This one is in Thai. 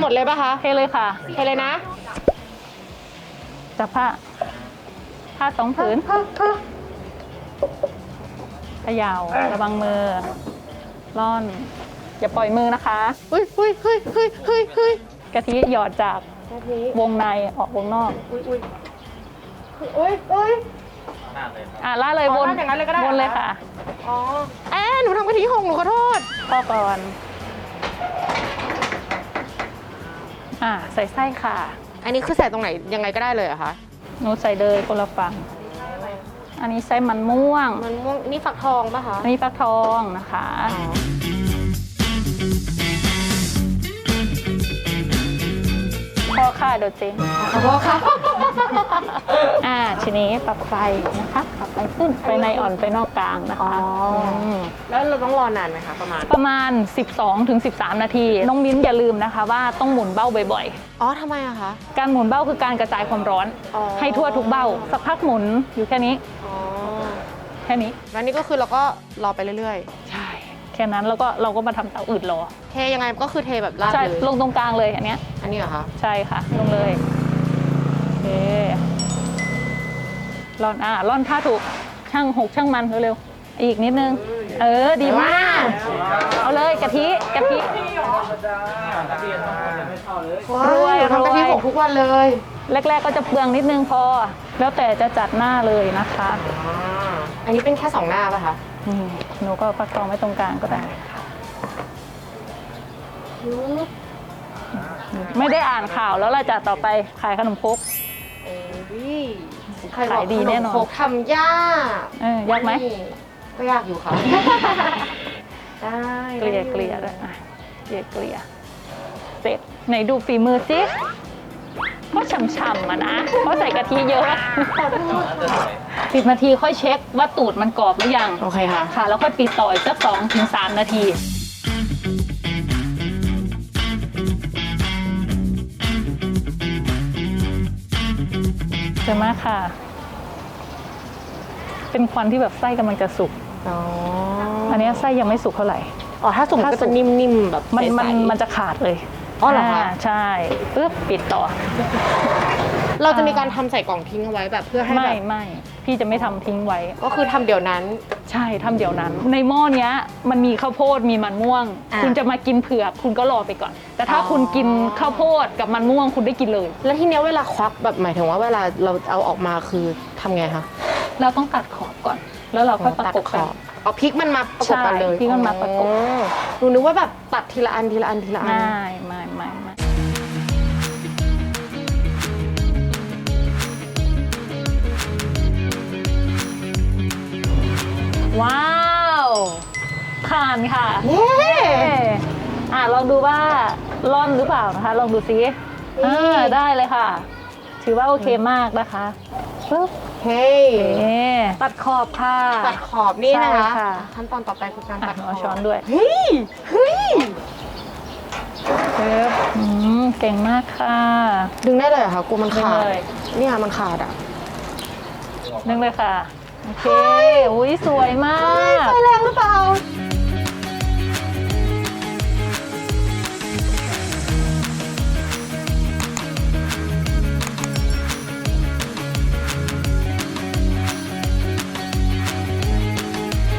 หมดเลยป่ะคะเทเลยค่ะ เทเลยนะ จับผ้า ผ้าสองผืนเขยาวระวังมือ ร่อน อย่าปล่อยมือนะคะเฮ้ยเฮ้ยเฮ้ยเฮ้ยเฮ้ยเฮ้ยกะทิหยอดจากนาทีวงในออกวงนอกอุ้ยอุ้ยอุ้ยอุ้ยอะล่าเลยอ๋อวนลาดอย่างนั้นเลยก็ได้วนเลยเหรอคะค่ะ อ๋อแอนหนูทำกะทิหงหนูขอโทษพ่อก่อน อะใส่ไส้ค่ะ อันนี้คือใส่ตรงไหนยังไงก็ได้เลยเหรอะคะหนูใส่เลยคนละฝั่ง อันนี้ไส้มันม่วง มันม่วงนี่ฝักทองป่ะคะ อันนี้ฟักทองนะคะพ่อ ค่ะเดี๋ยวเจ๊งขอโทษค่ะอ่าทีนี้ปรับไฟนะคะปรับไฟขึ้นไปในอ่อนไปนอกกลางนะคะม แล้วเราต้องรอนานไหมคะประมาณ ประมาณ 12-13ถึง13 นาที น้องมิ้นอย่าลืมนะคะว่าต้องหมุนเบ้าบ่อยอ๋อทำไมอะคะ ๆ การหมุนเบ้าคือการกระจายความร้อน อ๋อ ให้ทั่วทุกเบ้า สักพักหมุนอยู่แค่นี้ อ๋อแค่นี้ แล้วนี่ก็คือเราก็รอไปเรื่อยใช่ แค่นั้นแล้วก็เราก็มาทำเตาอื่นรอๆเทยังไงก็คือเทแบบราดใช่เลยลงตรงกลางเลยอันเนี้ยอันนี้เหรอคะใช่ค่ะลงเลยโอเคร่อนอะร่อนผ้าถูกช่างหกช่างมันเร็วๆอีกนิดนึง เออดีมาก เอาเลยกะทิกะทิรวยทำกะทิรวยหงทุกวันเลยแรก ๆ ก็จะเปลืองนิดนึงพอ แล้วแต่จะจัดหน้าเลยนะคะ อันนี้เป็นแค่สองหน้าป่ะคะ อืมหนูก็ฟักทองไว้ตรงกลางก็ได้ไม่ได้อ่านข่าวแล้วเราจะต่อไปขายขนมครกโอ้ยใครขายดีแน่นอน ขมครกทำยากเออยากไหมก็ยากอยู่ค่ะ ได้เกลี่ยเกลี่ยด้วยอะเกลี่ยเกลี่ยเสร็จไหนดูฝีมือสิก็ ฉ่ำๆอะนะ เพราะใส่กะทิเยอะ สิบนาทีค่อยเช็คว่าตูดมันกรอบหรือยัง โอเคค่ะ ค่ะ แล้วค่อยปิดต่ออีกสักสองถึงสามนาที เจอมากค่ะ เป็นควันที่แบบไส้กำลังจะสุก อ๋ออันเนี้ยไส้ยังไม่สุกเท่าไหร่ อ๋อถ้าสุ่มถ้าก็สุจะกนิ่มๆแบบมันมันใสๆมันจะขาดเลย อ๋อเหรอคะาใช่ปึ๊บปิดต่อ เราจะมีการทำใส่กล่องทิ้งเอาไว้แบบเพื่อให้ไม่แบบ ไม่พี่จะไม่ทำทิ้งไว้ ก็คือทำเดี๋ยวนั้น ใช่ทำเดี๋ยวนั้น ในหม้อเนี้ยมันมีข้าวโพดมีมันม่วง อะคุณจะมากินเผือกคุณก็รอไปก่อน แต่ถ้าอ๋อ คุณกินข้าวโพดกับมันม่วงคุณได้กินเลย แล้วทีเนี้ยเวลาควักแบบหมายถึงว่าเวลาเราเอาออกมาคือทำไงคะ เราต้องตัดขอบก่อน แล้วเราค่อยประกบขกันอบ เอาพริกมันมาประกบกันเลยใช่พริกมันมาประกบ อ๋อหนูนึกว่าแบบตัดทีละอันทีละอันทีละอัน ไม่ไม่ไม่ไม่ว้าวผ่านค่ะเย้เอ๊ะอะลองดูว่าร่อนหรือเปล่านะคะ ลองดูซิอ่าได้เลยค่ะ ถือว่าโอเคมากนะคะปึ๊บเฮ้ยเอ๊ะตัดขอบค่ะ ตัดขอบนี่นะใช่คะค่ะ ขั้นตอนต่อไปคือการอะตัดขเอาอบช้อนด้วยเฮ้ยเฮ้ยปึ๊บอืมเก่งมากค่ะดึงได้เลยเหรอคะกลัวมันขาดดึงเลยเนี่ยมันขาดอะนึ่งเลยค่ะ โอเคอุ้ยสวยมาก ไฟแรงหรือเปล่า